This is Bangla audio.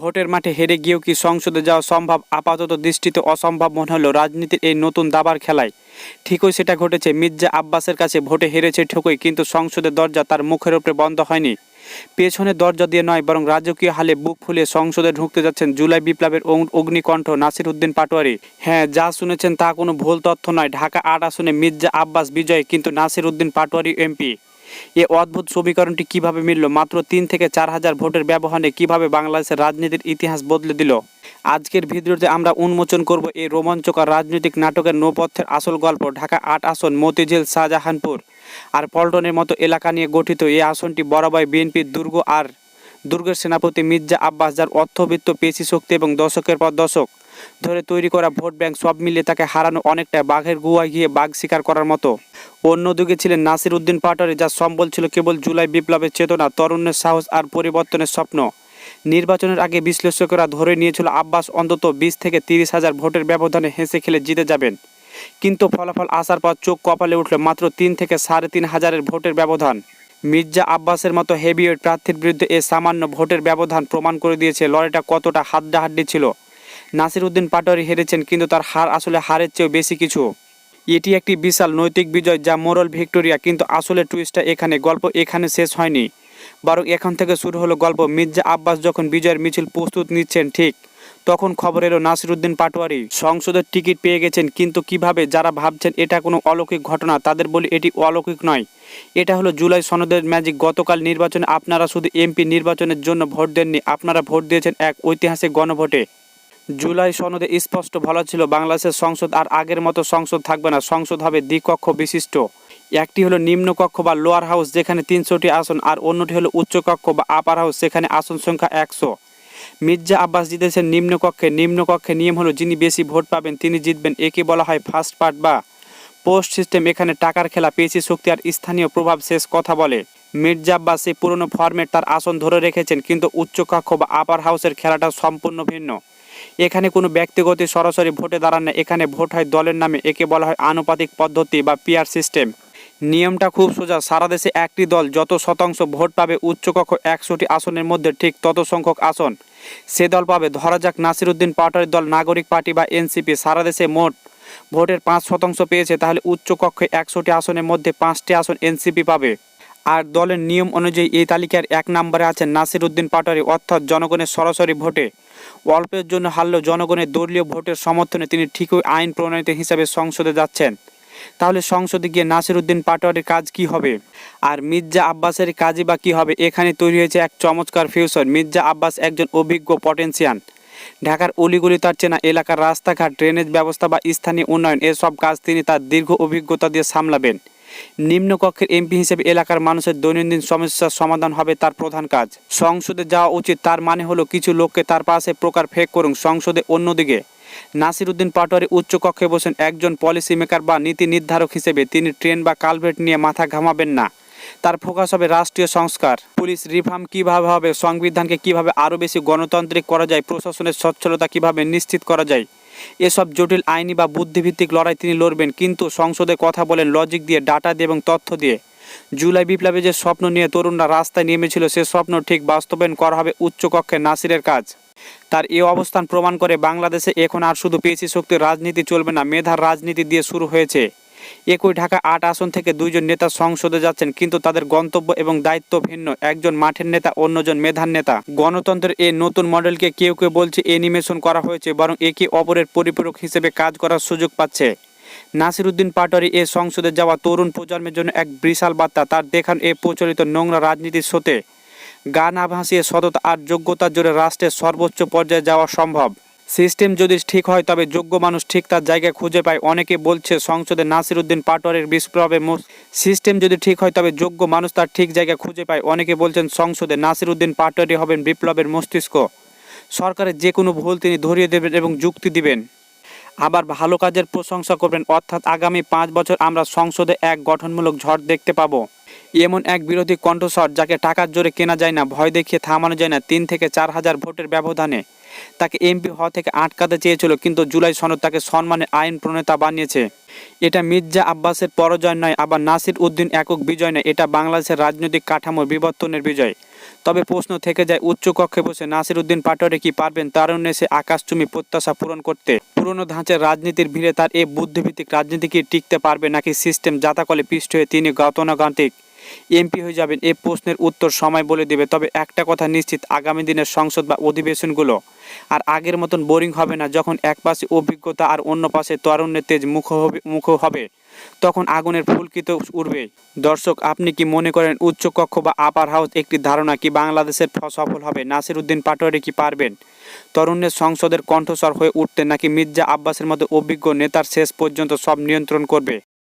ভোটের মাঠে হেরে গিয়েও কি সংসদে যাওয়া সম্ভব? আপাতত দৃষ্টিতে অসম্ভব মনে হলো রাজনীতির এই নতুন দাবার খেলায়। ঠিকই সেটা ঘটেছে, মির্জা আব্বাসের কাছে ভোটে হেরেছে ঠিকই, কিন্তু সংসদের দরজা তার মুখের উপরে বন্ধ হয়নি। পেছনের দরজা দিয়ে নয়, বরং রাজকীয় হালে বুক ফুলিয়ে সংসদে ঢুকতে যাচ্ছেন জুলাই বিপ্লবের অগ্নিকণ্ঠ নাসির উদ্দিন পাটোয়ারি। হ্যাঁ যা শুনেছেন তা কোনো ভুল তথ্য নয়। ঢাকা আট আসনে মির্জা আব্বাস বিজয়, কিন্তু নাসির উদ্দিন পাটোয়ারি এমপি। এ অদ্ভুত সমীকরণটি কীভাবে মিলল? মাত্র তিন থেকে চার হাজার ভোটের ব্যবহারে কীভাবে বাংলাদেশের রাজনীতির ইতিহাস বদলে দিল? আজকের ভিডিওতে আমরা উন্মোচন করব এই রোমাঞ্চকর রাজনৈতিক নাটকের নৌপথ্যের আসল গল্প, ঢাকা আট আসন, মতিঝিল, শাহজাহানপুর। আর পল্টনের মতো এলাকা নিয়ে গঠিত এই আসনটি বরাবর বিএনপির দুর্গ আর দুর্গের সেনাপতি মির্জা আব্বাস, যার অর্থবিত্ত পেশি শক্তি এবং দশকের পর দশক ধরে তৈরি করা ভোট ব্যাংক সব মিলিয়ে তাকে হারানো অনেকটা বাঘের গুহায় গিয়ে বাঘ শিকার করার মতো। অন্যদিকে ছিলেন নাসির উদ্দিন পাটোয়ারি যার সম্বল ছিল কেবল জুলাই বিপ্লবের চেতনা, তরুণের সাহস আর পরিবর্তনের স্বপ্ন। নির্বাচনের আগে বিশ্লেষকরা ধরে নিয়েছিল আব্বাস অন্তত বিশ থেকে তিরিশ হাজার ভোটের ব্যবধানে হেসে খেলে জিতে যাবেন। কিন্তু ফলাফল আসার পর চোখ কপালে উঠল মাত্র তিন থেকে সাড়ে তিন হাজারের ভোটের ব্যবধান। মির্জা আব্বাসের মতো হেভিওয়েট প্রার্থীর বিরুদ্ধে এ সামান্য ভোটের ব্যবধান প্রমাণ করে দিয়েছে লড়াইটা কতটা হাড্ডাহাড্ডি ছিল। নাসির উদ্দিন পাটোয়ারি হেরেছেন, কিন্তু তার হার আসলে হারের চেয়েও বেশি কিছু। এটি একটি বিশাল নৈতিক বিজয় যা মোরাল ভিক্টোরিয়া, কিন্তু আসলে টুইস্টটা এখানে, গল্প এখানে শেষ হয়নি। বরং এখান থেকে শুরু হলো গল্প। মির্জা আব্বাস যখন বিজয়ের মিছিল প্রস্তুত নিচ্ছেন, ঠিক তখন খবর এলো নাসিরুদ্দিন পাটোয়ারি। সংসদের টিকিট পেয়ে গেছেন, কিন্তু কীভাবে যারা ভাবছেন এটা কোনো অলৌকিক ঘটনা, তাদের বলি এটি অলৌকিক নয়। এটা হলো জুলাই সনদের ম্যাজিক। গতকাল নির্বাচনে আপনারা শুধু এমপি নির্বাচনের জন্য ভোট দেননি, আপনারা ভোট দিয়েছেন এক ঐতিহাসিক গণভোটে। জুলাই সনদে স্পষ্ট বলা ছিল বাংলাদেশের সংসদ আর আগের মতো সংসদ থাকবে না। সংসদ হবে দ্বিকক্ষ বিশিষ্ট। একটি হলো নিম্নকক্ষ বা লোয়ার হাউস যেখানে তিনশোটি আসন, আর অন্যটি হলো উচ্চকক্ষ বা আপার হাউস সেখানে আসন সংখ্যা একশো। মির্জা আব্বাস জিতেছেন নিম্নকক্ষে। নিম্নকক্ষে নিয়ম হলো, যিনি বেশি ভোট পাবেন, তিনি জিতবেন। একে বলা হয় ফার্স্ট পার্ট বা পোস্ট সিস্টেম এখানে টাকার খেলা পেশি শক্তি আর স্থানীয় প্রভাব শেষ কথা বলে। মির্জা আব্বাস সেই পুরনো ফর্মেট তার আসন ধরে রেখেছেন, কিন্তু উচ্চকক্ষ বা আপার হাউসের খেলাটা সম্পূর্ণ ভিন্ন। এখানে কোনো ব্যক্তিগত সরাসরি ভোটে দাঁড়ান না। এখানে ভোট হয় দলের নামে, একে বলা হয় আনুপাতিক পদ্ধতি বা পিয়ার সিস্টেম। নিয়মটা খুব সোজা, সারা দেশে একটি দল যত শতাংশ ভোট পাবে, উচ্চকক্ষ একশোটি আসনের মধ্যে ঠিক তত সংখ্যক আসন। সে দল পাবে, ধরা যাক নাসিরুদ্দিন পাটোয়ারির দল, নাগরিক পার্টি বা এনসিপি, সারা দেশে মোট ভোটের পাঁচ শতাংশ পেয়েছে, তাহলে উচ্চকক্ষে একশোটি আসনের মধ্যে পাঁচটি আসন এনসিপি পাবে। আর দলের নিয়ম অনুযায়ী এই তালিকার এক নম্বরে আছেন নাসির উদ্দিন পাটোয়ারি, অর্থাৎ জনগণের সরাসরি ভোটে। অল্পের জন্য হারলেও জনগণের দলীয় ভোটের সমর্থনে তিনি ঠিকই আইন প্রণয়িত হিসাবে সংসদে যাচ্ছেন। তাহলে সংসদে গিয়ে নাসির উদ্দিন পাটোয়ারির কাজ কি হবে? আর মির্জা আব্বাসের কাজই বা কী হবে? এখানে তৈরি হয়েছে এক চমৎকার ফিউশন। মির্জা আব্বাস একজন অভিজ্ঞ পটেন্সিয়ান ঢাকার অলিগলি তার চেনা এলাকার রাস্তাঘাট, ড্রেনেজ ব্যবস্থা বা স্থানীয় উন্নয়ন, এসব কাজ তিনি তার দীর্ঘ অভিজ্ঞতা দিয়ে সামলাবেন। নিম্নকক্ষের এমপি হিসেবে এলাকার মানুষের দৈনন্দিন সমস্যার সমাধান হবে তার প্রধান কাজ। সংসদে যাওয়া উচিত, তার মানে হলো কিছু লোককে তার পাশে প্রকার ফেক করুন। সংসদে অন্যদিকে নাসির উদ্দিন পাটোয়ারি উচ্চকক্ষে বসেন একজন পলিসি মেকার বা নীতি নির্ধারক হিসেবে। তিনি ট্রেন বা কালভেট নিয়ে মাথা ঘামাবেন না। তার ফোকাস হবে রাষ্ট্রীয় সংস্কার। পুলিশ রিফর্ম কীভাবে হবে, সংবিধানকে কীভাবে আরও বেশি গণতান্ত্রিক করা যায়, প্রশাসনের সচ্ছলতা কীভাবে নিশ্চিত করা যায়, এসব জটিল আইনি বা বুদ্ধিভিত্তিক লড়াই তিনি লড়বেন, কিন্তু সংসদে কথা বলেন লজিক দিয়ে ডাটা দিয়ে এবং তথ্য দিয়ে। জুলাই বিপ্লবে যে স্বপ্ন নিয়ে তরুণরা রাস্তায় নেমেছিল, সে স্বপ্ন ঠিক বাস্তবায়ন করা হবে উচ্চকক্ষে নাসিরের কাজ। তার এ অবস্থান প্রমাণ করে বাংলাদেশে এখন আর শুধু পেশি শক্তির রাজনীতি চলবে না, মেধার রাজনীতি দিয়ে শুরু হয়েছে। একই ঢাকা আট আসন থেকে দুইজন নেতা সংসদে যাচ্ছেন, কিন্তু তাদের গন্তব্য এবং দায়িত্ব ভিন্ন। একজন মাঠের নেতা, অন্যজন মেধার নেতা। গণতন্ত্রের এই নতুন মডেলকে কেউ কেউ বলছে, অ্যানিমেশন করা হয়েছে বরং একে অপরের পরিপূরক হিসেবে কাজ করার সুযোগ পাচ্ছে। নাসিরুদ্দিন পাটোয়ারি এ সংসদে যাওয়া তরুণ প্রজন্মের জন্য এক বিশাল বার্তা, তার দেখান এ প্রচলিত নোংরা রাজনীতির স্রোতে। গা না ভাসিয়ে সততা আর যোগ্যতার জোরে রাষ্ট্রের সর্বোচ্চ পর্যায়ে যাওয়া সম্ভব। সিস্টেম যদি ঠিক হয়, তবে যোগ্য মানুষ ঠিক তার জায়গা খুঁজে পায়। অনেকে বলছে, সংসদে নাসিরুদ্দিন পাটোয়ারির বিপ্লবে সিস্টেম যদি ঠিক হয়, তবে যোগ্য মানুষ তার ঠিক জায়গা খুঁজে পায়। অনেকে বলছেন, সংসদে নাসিরুদ্দিন পাটোয়ারি হবেন বিপ্লবের মস্তিষ্ক। সরকারের যে কোনো ভুল তিনি ধরিয়ে দেবেন এবং যুক্তি দিবেন। আবার ভালো কাজের প্রশংসা করবেন। অর্থাৎ আগামী পাঁচ বছর আমরা সংসদে এক গঠনমূলক ঝড় দেখতে পাবো। এমন এক বিরোধী কণ্ঠস্বর যাকে টাকার জোরে কেনা যায় না, ভয় দেখিয়ে থামানো যায় না তিন থেকে চার হাজার ভোটের ব্যবধানে। তাকে এমপি হওয়া থেকে আটকাতে চেয়েছিল, কিন্তু জুলাই সনদ তাকে সম্মানের আইন প্রণেতা বানিয়েছে। এটা মির্জা আব্বাসের পরাজয় নয়, আবার নাসির উদ্দিন একক বিজয় নয়, এটা বাংলাদেশের রাজনৈতিক কাঠামোর বিবর্তনের বিজয়। তবে প্রশ্ন থেকে যায়, উচ্চ কক্ষে বসে নাসির উদ্দিন পাটোয়ারি কি পারবেন? তারুণ্যে সে আকাশচুম্বী প্রত্যাশা পূরণ করতে। পুরনো ধাঁচের রাজনীতির ভিড়ে তার এই বুদ্ধিভিত্তিক রাজনীতি কি টিকতে পারবে, নাকি সিস্টেম জাতাকলে পিষ্ট হয়ে তিনি গতানুগন্তিক এমপি হয়ে যাবেন এ প্রশ্নের উত্তর সময় বলে দেবে। তবে একটা কথা নিশ্চিত, আগামী দিনের সংসদ বা অধিবেশনগুলো আর আগের মতন বোরিং হবে না। যখন এক পাশে অভিজ্ঞতা আর অন্য পাশে তরুণের তেজ মুখ হবে মুখ হবে, তখন আগুনের ফুলকিত উঠবে দর্শক, আপনি কি মনে করেন উচ্চ কক্ষ বা আপার হাউস একটি ধারণা কি বাংলাদেশের সফল হবে? নাসির উদ্দিন পাটোয়ারি কি পারবেন? তরুণের সংসদের কণ্ঠস্বর হয়ে উঠতে নাকি মির্জা আব্বাসের মতো অভিজ্ঞ নেতার শেষ পর্যন্ত সব নিয়ন্ত্রণ করবে?